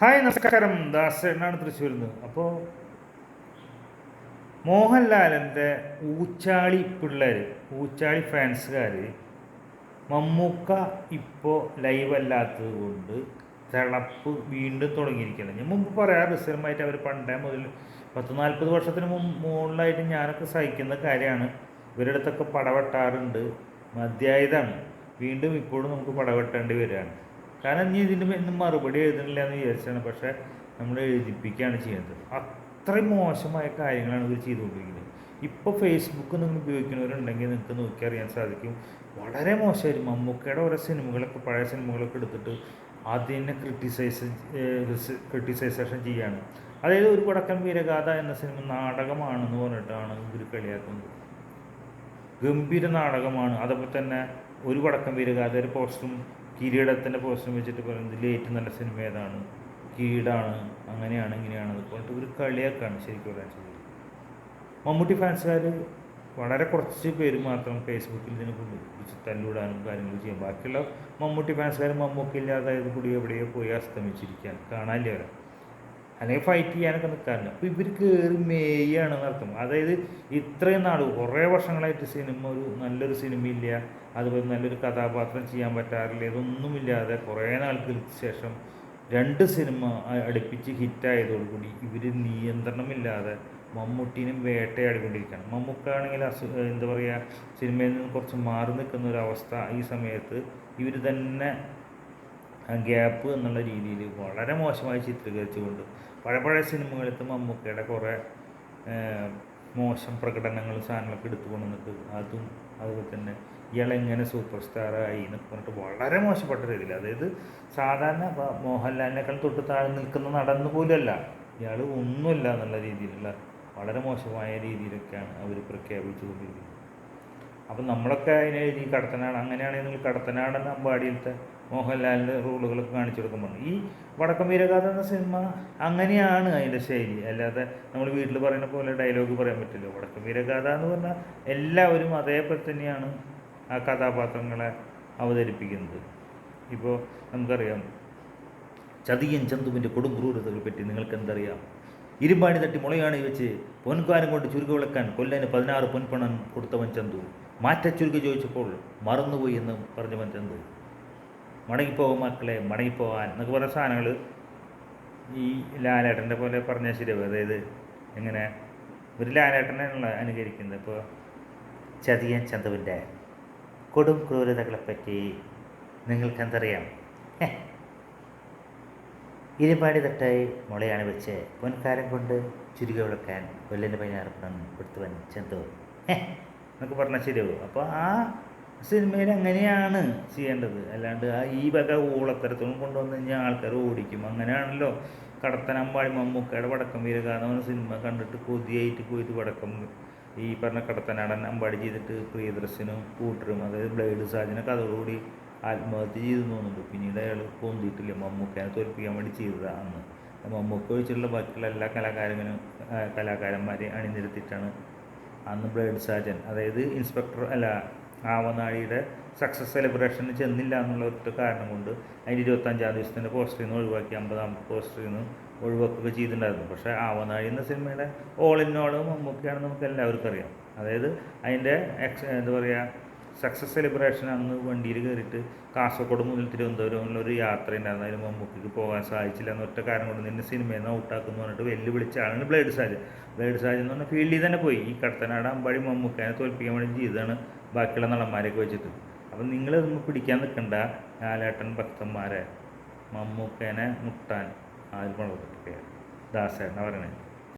Hi നമസ്കാരം. ദാസേനാണ് തൃശ്ശൂരിൽ നിന്ന് അപ്പോൾ മോഹൻലാലിന്റെ ഊച്ചാളി പിള്ളേർ ഊച്ചാളി ഫാൻസുകാർ മമ്മൂക്ക ഇപ്പോൾ ലൈവ് അല്ലാത്തത് കൊണ്ട് തിളപ്പ് വീണ്ടും തുടങ്ങിയിരിക്കുന്നത് ഞാൻ മുമ്പ് പറയാറ് സ്ഥിരമായിട്ട് അവർ പണ്ടേ മുതൽ പത്ത് നാൽപ്പത് വർഷത്തിന് മുമ്പ് മുകളിലായിട്ട് ഞാനൊക്കെ സഹിക്കുന്ന കാര്യമാണ്. ഇവരുടെ അടുത്തൊക്കെ പടവെട്ടാറുണ്ട്. മതിയായതാണ്. വീണ്ടും ഇപ്പോഴും നമുക്ക് പടവെട്ടേണ്ടി വരികയാണ്. കാരണം നീ ഇതിന്റെ ഒന്നും മറുപടി എഴുതണില്ല എന്ന് വിചാരിച്ചാണ് പക്ഷേ നമ്മൾ എഴുതിപ്പിക്കുകയാണ് ചെയ്യുന്നത്. അത്രയും മോശമായ കാര്യങ്ങളാണ് ഇവർ ചെയ്തുകൊണ്ടിരിക്കുന്നത്. ഇപ്പോൾ ഫേസ്ബുക്ക് നിങ്ങൾ ഉപയോഗിക്കുന്നവരുണ്ടെങ്കിൽ നിങ്ങൾക്ക് നോക്കി അറിയാൻ സാധിക്കും. വളരെ മോശമായിരുന്നു മമ്മൂക്കയുടെ ഓരോ സിനിമകളൊക്കെ പഴയ സിനിമകളൊക്കെ എടുത്തിട്ട് അതിനെ ക്രിട്ടിസൈസ് ക്രിട്ടിസൈസേഷൻ ചെയ്യാണ്. അതായത് ഒരു വടക്കൻ വീരഗാഥ എന്ന സിനിമ നാടകമാണെന്ന് പറഞ്ഞിട്ടാണ് ഇവർ കളിയാക്കുന്നത്. ഗംഭീര നാടകമാണ്. അതൊക്കെ തന്നെ ഒരു വടക്കം വീരഗാഥ ഒരു പോസ്റ്ററും കിരീടത്തിന്റെ പോസ്റ്റർ വെച്ചിട്ട് പറയുന്നത് ഇതിൽ ഏറ്റവും നല്ല സിനിമ ഏതാണ്? കീടാണ്. അങ്ങനെയാണ് ഇങ്ങനെയാണ്. അതുപോലെ ഒരു കളിയാക്കാണ് ശരിക്കും പറയാൻ ചെയ്തത് മമ്മൂട്ടി ഫാൻസുകാർ വളരെ കുറച്ച് പേര് മാത്രം ഫേസ്ബുക്കിൽ ഇതിനെ കുറിച്ച് തല്ലിവിടാനും കാര്യങ്ങൾ ചെയ്യാം. ബാക്കിയുള്ള മമ്മൂട്ടി ഫാൻസുകാർ മമ്മൂക്കില്ലാതായത് കൂടി എവിടെയോ പോയി അസ്തമിച്ചിരിക്കാൻ കാണാനില്ല അല്ലെങ്കിൽ ഫൈറ്റ് ചെയ്യാനൊക്കെ നിൽക്കാറില്ല അപ്പോൾ ഇവർ കയറി മേയാണെന്ന് അർത്ഥം അതായത് ഇത്രയും നാൾ കുറേ വർഷങ്ങളായിട്ട് സിനിമ ഒരു നല്ലൊരു സിനിമയില്ല. അതുപോലെ നല്ലൊരു കഥാപാത്രം ചെയ്യാൻ പറ്റാറില്ല. ഇതൊന്നുമില്ലാതെ കുറേ നാൾക്ക് ശേഷം രണ്ട് സിനിമ അടുപ്പിച്ച് ഹിറ്റായതോടുകൂടി ഇവർ നിയന്ത്രണമില്ലാതെ മമ്മൂട്ടീനും വേട്ടയാടിക്കൊണ്ടിരിക്കുകയാണ്. മമ്മൂക്കാണെങ്കിൽ അസു എന്താ പറയുക സിനിമയിൽ നിന്ന് കുറച്ച് മാറി നിൽക്കുന്ന ഒരു അവസ്ഥ ഈ സമയത്ത് ഇവർ തന്നെ ഗ്യാപ്പ് എന്നുള്ള രീതിയിൽ വളരെ മോശമായി ചിത്രീകരിച്ചുകൊണ്ട് പഴയ പഴയ സിനിമകളിലത്തെ മമ്മൂക്കയുടെ കുറേ മോശം പ്രകടനങ്ങളും സാധനങ്ങളൊക്കെ എടുത്തു കൊണ്ടുവന്നിട്ട് അതും അതുപോലെ തന്നെ ഇയാളെങ്ങനെ സൂപ്പർ സ്റ്റാറായി എന്നൊക്കെ പറഞ്ഞിട്ട് വളരെ മോശപ്പെട്ട രീതിയിൽ അതായത് സാധാരണ മോഹൻലാലിനേക്കാൾ തൊട്ട് താഴെ നിൽക്കുന്ന നടന്നു പോലുമല്ല ഇയാൾ ഒന്നുമില്ല എന്നുള്ള രീതിയിലുള്ള വളരെ മോശമായ രീതിയിലൊക്കെയാണ് അവർ പ്രഖ്യാപിച്ചു കൊണ്ടിരിക്കുന്നത് അപ്പം നമ്മളൊക്കെ അതിനെ ഈ കടത്തനാട് അങ്ങനെയാണെങ്കിൽ കടത്തനാടൻ അമ്പാടിയിലത്തെ മോഹൻലാലിന്റെ റോളുകളൊക്കെ കാണിച്ചു കൊടുക്കുമ്പോൾ. ഈ വടക്കം വീരഗാഥ എന്ന സിനിമ അങ്ങനെയാണ് അതിന്റെ ശൈലി. അല്ലാതെ നമ്മൾ വീട്ടിൽ പറയുന്ന പോലെ ഡയലോഗ് പറയാൻ പറ്റില്ല. വടക്കം വീരഗാഥ എന്ന് പറഞ്ഞാൽ എല്ലാവരും അതേപോലെ തന്നെയാണ് ആ കഥാപാത്രങ്ങളെ അവതരിപ്പിക്കുന്നത്. ഇപ്പോൾ നമുക്കറിയാം ചതിയൻ ചന്തുവിന്റെ കൊടുംക്രൂരതകളെ പറ്റി നിങ്ങൾക്ക് എന്തറിയാം ഇരുമ്പാണി തട്ടി മുളയാണി വെച്ച് പൊൻകാരം കൊണ്ട് ചുരുക്ക വിളക്കാൻ കൊല്ലന് പതിനാറ് പൊൻപണം കൊടുത്തവൻ ചന്തു. മാറ്റച്ചുരുക ചോദിച്ചപ്പോൾ മറന്നുപോയി എന്ന് പറഞ്ഞവൻ ചന്തു. മടങ്ങിപ്പോവും മക്കളെ മടങ്ങിപ്പോകാൻ എന്നൊക്കെ പറഞ്ഞ സാധനങ്ങൾ ഈ ലാലേട്ടന്റെ പോലെ പറഞ്ഞാൽ ശരിയാവും. അതായത് എങ്ങനെ? ഒരു ലാലേട്ടനാണല്ലോ അനുകരിക്കുന്നത്. ഇപ്പോൾ ചതിയൻ ചന്തുവിന്റെ കൊടും ക്രൂരതകളെപ്പറ്റി നിങ്ങൾക്ക് എന്തറിയാം ഇരുപാടി തട്ടായി മുളയാണ് വെച്ച് പൊൻകാരം കൊണ്ട് ചുരുക വിളക്കാൻ കൊല്ലന്റെ പതിനാറപ്പണം കൊടുത്തവൻ ചന്തു. എന്നൊക്കെ പറഞ്ഞാൽ ശരിയാവും. അപ്പോൾ ആ സിനിമയിൽ അങ്ങനെയാണ് ചെയ്യേണ്ടത്. അല്ലാണ്ട് ആ ഈ വക ഊളത്തരത്തോളം കൊണ്ടുവന്ന് കഴിഞ്ഞാൽ ആൾക്കാർ ഓടിക്കും. അങ്ങനെയാണല്ലോ. കടത്തനമ്പാടി മമ്മൂക്കയുടെ വടക്കം വീര എന്ന സിനിമ കണ്ടിട്ട് കൊതിയായിട്ട് പോയിട്ട് വടക്കം ഈ പറഞ്ഞ കടത്തനാടൻ അമ്പാടി ചെയ്തിട്ട് പ്രിയദർശനും കൂട്ടരും അതായത് ബ്ലേഡ് സാജനൊക്കെ അതോടുകൂടി ആത്മഹത്യ ചെയ്തു തോന്നുന്നുണ്ട്. പിന്നീട് അയാൾ പൊന്തിയിട്ടില്ല. മമ്മൂക്കനെ തോൽപ്പിക്കാൻ വേണ്ടി ചെയ്തതാണ് മമ്മൂക്ക വെച്ചിട്ടുള്ള ബാക്കിയുള്ള എല്ലാ കലാകാരങ്ങനും കലാകാരന്മാരെ അണിനിരത്തിയിട്ടാണ് അന്ന് ബ്ലേഡ് സാജൻ അതായത് ഇൻസ്പെക്ടർ അല്ല ആവനാഴിയുടെ സക്സസ് സെലിബ്രേഷന് ചെന്നില്ല എന്നുള്ള ഒറ്റ കാരണം കൊണ്ട് അതിന്റെ ഇരുപത്തഞ്ചാം ദിവസത്തിന്റെ പോസ്റ്ററിൽ നിന്ന് ഒഴിവാക്കി അമ്പതാമത്തെ പോസ്റ്ററിൽ നിന്ന് ഒഴിവാക്കുകയൊക്കെ ചെയ്തിട്ടുണ്ടായിരുന്നു. പക്ഷേ ആവനാഴി എന്ന സിനിമയുടെ ഓൾ ഇൻ ഓൾ മമ്മൂക്കയാണെന്ന് നമുക്ക് എല്ലാവർക്കും അറിയാം. അതായത് അതിന്റെ എക്സ് എന്താ പറയുക സക്സസ് സെലിബ്രേഷൻ അന്ന് വണ്ടിയിൽ കയറിയിട്ട് കാസർഗോഡ് മുതൽ തിരുവനന്തപുരം ഒരു യാത്ര ഉണ്ടായിരുന്നു. അതിന് മമ്മൂക്കിക്ക് പോകാൻ സാധിച്ചില്ല എന്നൊറ്റ കാരണം കൊണ്ട് നിന്നെ സിനിമയിൽ നിന്ന് ഔട്ടാക്കുന്നു പറഞ്ഞിട്ട് വെല്ലുവിളിച്ച ആളാണ് ബ്ലേഡ് സാജ് ബ്ലേഡ് സാജ് എന്ന് പറഞ്ഞാൽ ഫീൽഡിൽ തന്നെ പോയി. ഈ കടത്തനാട് അമ്പാടി മമ്മൂക്കിനെ തോൽപ്പിക്കാൻ വേണ്ടി ചെയ്തതാണ് ബാക്കിയുള്ള നടന്മാരെയൊക്കെ വെച്ചിട്ട്. അപ്പം നിങ്ങളിതൊന്നും പിടിക്കാൻ നിൽക്കണ്ട ലാലേട്ടൻ ഭക്തന്മാരെ മമ്മൂക്കേനെ മുട്ടാൻ ആരും വളർത്തിട്ട് ദാസേട്ടനെ പറയണേ.